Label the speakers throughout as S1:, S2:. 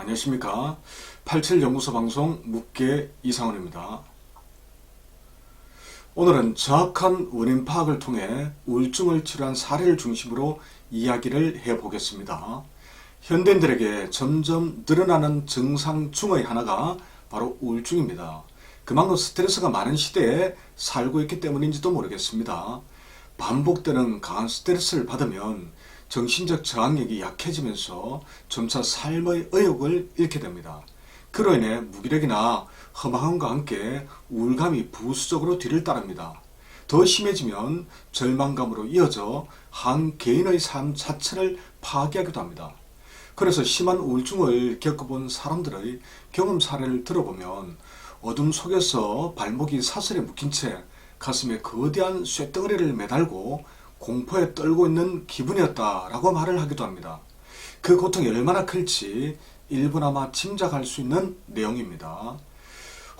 S1: 안녕하십니까. 87연구소 방송 묵계 이상원입니다. 오늘은 정확한 원인 파악을 통해 우울증을 치료한 사례를 중심으로 이야기를 해보겠습니다. 현대인들에게 점점 늘어나는 증상 중의 하나가 바로 우울증입니다. 그만큼 스트레스가 많은 시대에 살고 있기 때문인지도 모르겠습니다. 반복되는 강한 스트레스를 받으면 정신적 저항력이 약해지면서 점차 삶의 의욕을 잃게 됩니다. 그로 인해 무기력이나 허망함과 함께 우울감이 부수적으로 뒤를 따릅니다. 더 심해지면 절망감으로 이어져 한 개인의 삶 자체를 파괴하기도 합니다. 그래서 심한 우울증을 겪어본 사람들의 경험 사례를 들어보면 어둠 속에서 발목이 사슬에 묶인 채 가슴에 거대한 쇳덩어리를 매달고 공포에 떨고 있는 기분이었다라고 말을 하기도 합니다. 그 고통이 얼마나 클지 일부나마 짐작할 수 있는 내용입니다.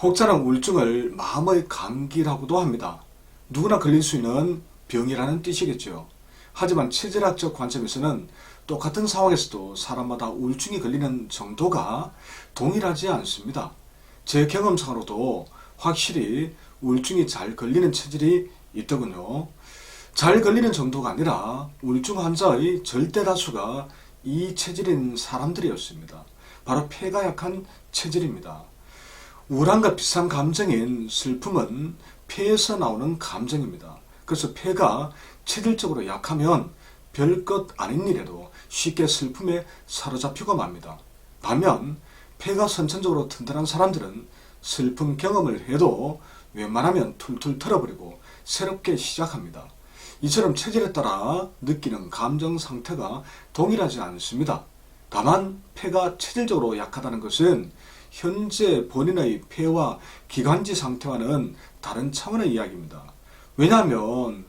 S1: 혹자는 우울증을 마음의 감기라고도 합니다. 누구나 걸릴 수 있는 병이라는 뜻이겠죠. 하지만 체질학적 관점에서는 똑같은 상황에서도 사람마다 우울증이 걸리는 정도가 동일하지 않습니다. 제 경험상으로도 확실히 우울증이 잘 걸리는 체질이 있더군요. 잘 걸리는 정도가 아니라 우울증 환자의 절대 다수가 이 체질인 사람들이었습니다. 바로 폐가 약한 체질입니다. 우울함과 비슷한 감정인 슬픔은 폐에서 나오는 감정입니다. 그래서 폐가 체질적으로 약하면 별것 아닌 일에도 쉽게 슬픔에 사로잡히고 맙니다. 반면 폐가 선천적으로 튼튼한 사람들은 슬픈 경험을 해도 웬만하면 툴툴 털어버리고 새롭게 시작합니다. 이처럼 체질에 따라 느끼는 감정 상태가 동일하지 않습니다. 다만 폐가 체질적으로 약하다는 것은 현재 본인의 폐와 기관지 상태와는 다른 차원의 이야기입니다. 왜냐하면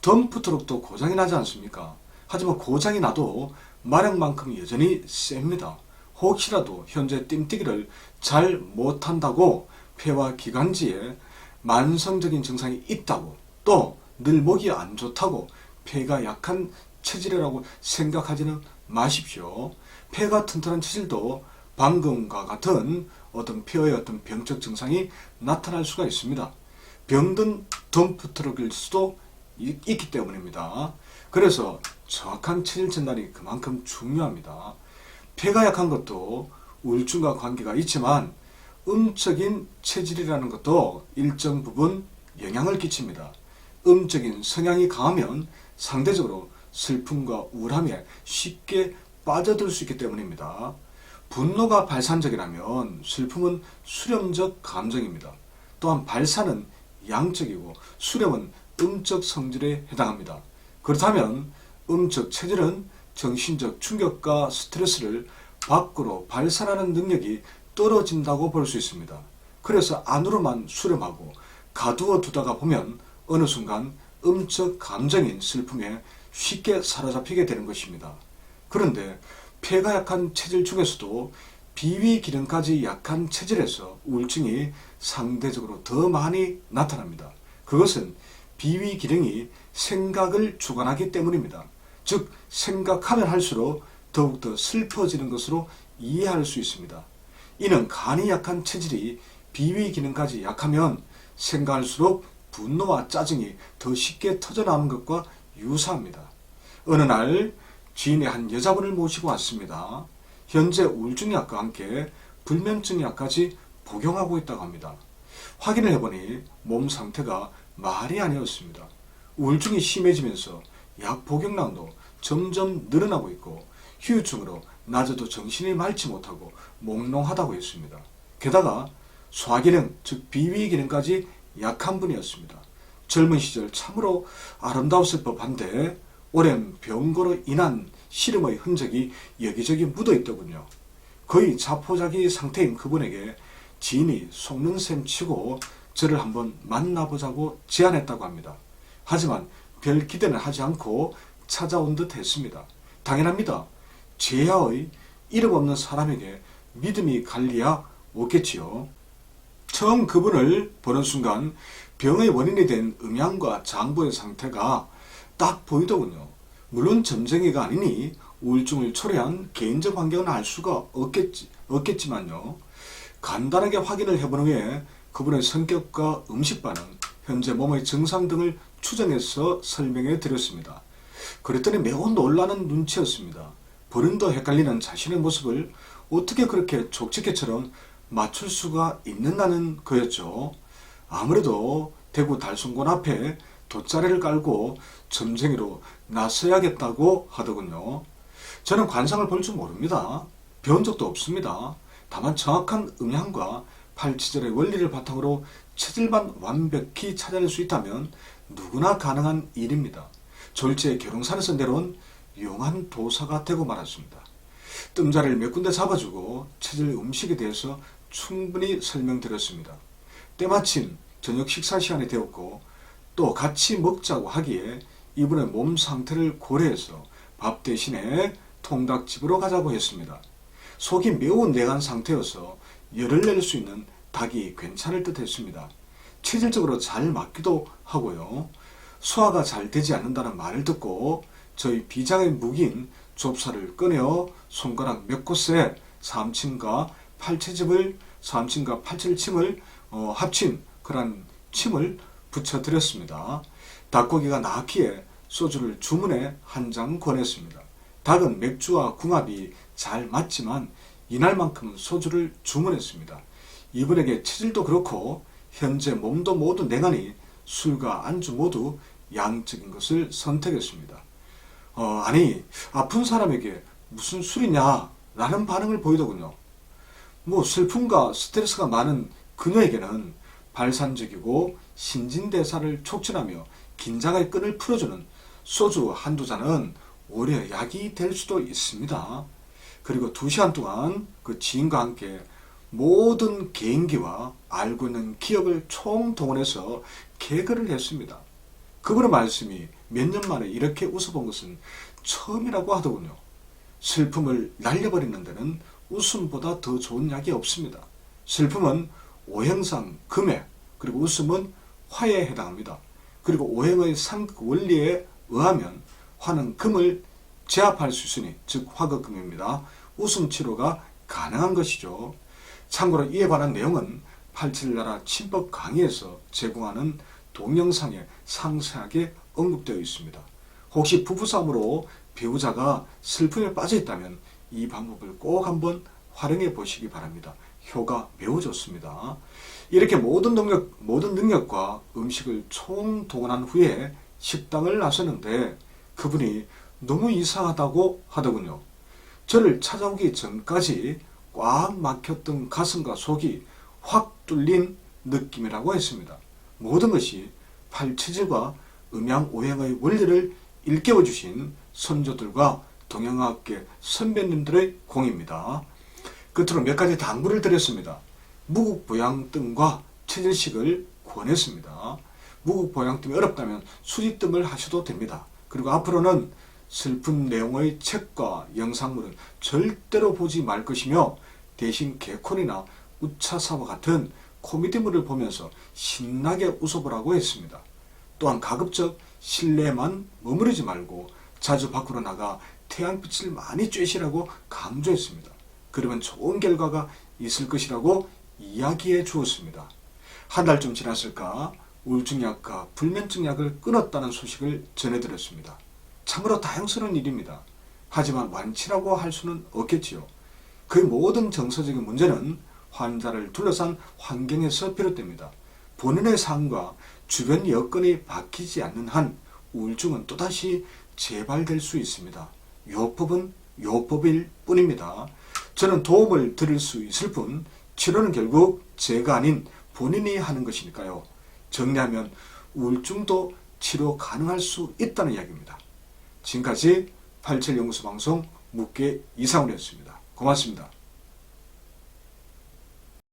S1: 덤프 트럭도 고장이 나지 않습니까? 하지만 고장이 나도 마력만큼 여전히 셉니다. 혹시라도 현재 띵뛰기를 잘 못한다고 폐와 기관지에 만성적인 증상이 있다고 또 늘 목이 안 좋다고 폐가 약한 체질이라고 생각하지는 마십시오. 폐가 튼튼한 체질도 방금과 같은 어떤 폐의 어떤 병적 증상이 나타날 수가 있습니다. 병든 덤프트럭일 수도 있- 있기 때문입니다. 그래서 정확한 체질 진단이 그만큼 중요합니다. 폐가 약한 것도 우울증과 관계가 있지만 음적인 체질이라는 것도 일정 부분 영향을 끼칩니다. 음적인 성향이 강하면 상대적으로 슬픔과 우울함에 쉽게 빠져들 수 있기 때문입니다. 분노가 발산적이라면 슬픔은 수렴적 감정입니다. 또한 발산은 양적이고 수렴은 음적 성질에 해당합니다. 그렇다면 음적 체질은 정신적 충격과 스트레스를 밖으로 발산하는 능력이 떨어진다고 볼 수 있습니다. 그래서 안으로만 수렴하고 가두어 두다가 보면 어느 순간 음적 감정인 슬픔에 쉽게 사로잡히게 되는 것입니다. 그런데 폐가 약한 체질 중에서도 비위 기능까지 약한 체질에서 우울증이 상대적으로 더 많이 나타납니다. 그것은 비위 기능이 생각을 주관하기 때문입니다. 즉 생각하면 할수록 더욱더 슬퍼지는 것으로 이해할 수 있습니다. 이는 간이 약한 체질이 비위 기능까지 약하면 생각할수록 분노와 짜증이 더 쉽게 터져나오는 것과 유사합니다. 어느 날 지인의 한 여자분을 모시고 왔습니다. 현재 우울증 약과 함께 불면증 약까지 복용하고 있다고 합니다. 확인을 해보니 몸 상태가 말이 아니었습니다. 우울증이 심해지면서 약 복용량도 점점 늘어나고 있고 휴유증으로 낮에도 정신이 맑지 못하고 몽롱하다고 했습니다. 게다가 소화기능, 즉 비위 기능까지 약한 분이었습니다. 젊은 시절 참으로 아름다웠을 법한데 오랜 병고로 인한 시름의 흔적이 여기저기 묻어 있더군요. 거의 자포자기 상태인 그분에게 지인이 속는 셈 치고 저를 한번 만나보자고 제안했다고 합니다. 하지만 별 기대는 하지 않고 찾아온 듯 했습니다. 당연합니다. 제야의 이름 없는 사람에게 믿음이 갈리야 없겠지요. 처음 그분을 보는 순간 병의 원인이 된 음양과 장부의 상태가 딱 보이더군요. 물론 점쟁이가 아니니 우울증을 초래한 개인적 환경은 알 수가 없겠지, 없겠지만요. 간단하게 확인을 해본 후에 그분의 성격과 음식 반응, 현재 몸의 증상 등을 추정해서 설명해 드렸습니다. 그랬더니 매우 놀라는 눈치였습니다. 본인도 헷갈리는 자신의 모습을 어떻게 그렇게 족치개처럼 맞출 수가 있는다는 거였죠. 아무래도 대구 달성군 앞에 돗자리를 깔고 점쟁이로 나서야겠다고 하더군요. 저는 관상을 볼 줄 모릅니다. 배운 적도 없습니다. 다만 정확한 음향과 팔치절의 원리를 바탕으로 체질만 완벽히 찾아낼 수 있다면 누구나 가능한 일입니다. 졸지의 계룡산에서 내려온 용한 도사가 되고 말았습니다. 뜸자리를 몇 군데 잡아주고 체질 음식에 대해서 충분히 설명드렸습니다. 때마침 저녁 식사 시간이 되었고 또 같이 먹자고 하기에 이분의 몸 상태를 고려해서 밥 대신에 통닭집으로 가자고 했습니다. 속이 매우 내간 상태여서 열을 낼 수 있는 닭이 괜찮을 듯 했습니다. 체질적으로 잘 맞기도 하고요. 소화가 잘 되지 않는다는 말을 듣고 저희 비장의 무기인 좁쌀을 꺼내어 손가락 몇 곳에 삼침과 팔체집을 삼침과 팔칠침을 어, 합친 그런 침을 붙여드렸습니다. 닭고기가 나기에 소주를 주문해 한 잔 권했습니다. 닭은 맥주와 궁합이 잘 맞지만 이날만큼은 소주를 주문했습니다. 이분에게 체질도 그렇고 현재 몸도 모두 냉하니 술과 안주 모두 양적인 것을 선택했습니다. 어, 아니 아픈 사람에게 무슨 술이냐 라는 반응을 보이더군요. 뭐 슬픔과 스트레스가 많은 그녀에게는 발산적이고 신진대사를 촉진하며 긴장의 끈을 풀어주는 소주 한두 잔은 오히려 약이 될 수도 있습니다. 그리고 두 시간 동안 그 지인과 함께 모든 개인기와 알고 있는 기억을 총동원해서 개그를 했습니다. 그분의 말씀이 몇 년 만에 이렇게 웃어본 것은 처음이라고 하더군요. 슬픔을 날려버리는 데는 웃음보다 더 좋은 약이 없습니다. 슬픔은 오행상 금에 그리고 웃음은 화에 해당합니다. 그리고 오행의 상극 원리에 의하면 화는 금을 제압할 수 있으니 즉 화극금입니다. 웃음 치료가 가능한 것이죠. 참고로 이에 관한 내용은 87나라 친법 강의에서 제공하는 동영상에 상세하게 언급되어 있습니다. 혹시 부부싸움으로 배우자가 슬픔에 빠져 있다면 이 방법을 꼭 한번 활용해 보시기 바랍니다. 효과 매우 좋습니다. 이렇게 모든 능력, 모든 능력과 음식을 총동원한 후에 식당을 나섰는데 그분이 너무 이상하다고 하더군요. 저를 찾아오기 전까지 꽉 막혔던 가슴과 속이 확 뚫린 느낌이라고 했습니다. 모든 것이 팔체질과 음양 오행의 원리를 일깨워 주신 선조들과 동양학계 선배님들의 공입니다. 끝으로 몇 가지 당부를 드렸습니다. 무국보양 등과 체질식을 권했습니다. 무국보양 등이 어렵다면 수지뜸을 하셔도 됩니다. 그리고 앞으로는 슬픈 내용의 책과 영상물은 절대로 보지 말 것이며 대신 개콘이나 우차사와 같은 코미디물을 보면서 신나게 웃어보라고 했습니다. 또한 가급적 실내에만 머무르지 말고 자주 밖으로 나가 태양빛을 많이 쬐시라고 강조했습니다. 그러면 좋은 결과가 있을 것이라고 이야기해 주었습니다. 한 달쯤 지났을까 우울증약과 불면증약을 끊었다는 소식을 전해드렸습니다. 참으로 다행스러운 일입니다. 하지만 완치라고 할 수는 없겠지요. 그 모든 정서적인 문제는 환자를 둘러싼 환경에서 비롯됩니다. 본인의 삶과 주변 여건이 바뀌지 않는 한 우울증은 또다시 재발될 수 있습니다. 요법은 요법일 뿐입니다. 저는 도움을 드릴 수 있을 뿐 치료는 결국 제가 아닌 본인이 하는 것이니까요. 정리하면 우울증도 치료 가능할 수 있다는 이야기입니다. 지금까지 87연구소 방송 묵계 이상훈이었습니다. 고맙습니다.